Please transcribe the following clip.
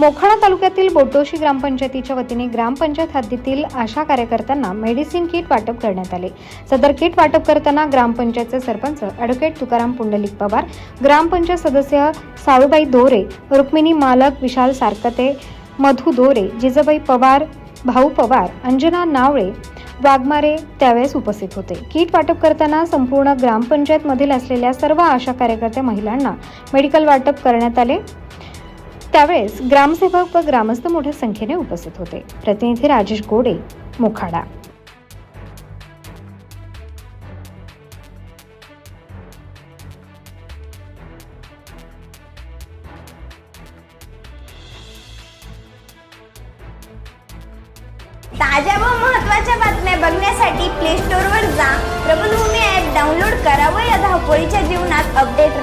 मोखाडा तालुक्यातील बोटोशी ग्रामपंचायतीच्या वतीने ग्रामपंचायत हद्दीतील आशा कार्यकर्त्यांना मेडिसिन किट वाटप करण्यात आले. सदर किट वाटप करताना ग्रामपंचायतचे सरपंच अॅडव्होकेट तुकाराम पुंडलिक पवार ग्रामपंचायत सदस्य साळूबाई दोरे रुक्मिणी मालक विशाल सारकते मधु दोरे जिजाबाई पवार भाऊ पवार अंजना नावळे वाघमारे त्यावेळेस उपस्थित होते. किट वाटप करताना संपूर्ण ग्रामपंचायतमधील असलेल्या सर्व आशा कार्यकर्त्या महिलांना मेडिकल वाटप करण्यात आले. त्यावेळेस ग्रामसेवक व ग्रामस्थ मोठ्या संख्येने उपस्थित होते. प्रतिनिधी राजेश गोडे मोखाडा. ताज्या व महत्त्वाच्या बातम्या बघण्यासाठी प्ले स्टोअरवर जा. प्रबलभूमी ॲप डाउनलोड करा व या धावपळीच्या जीवनात अपडेट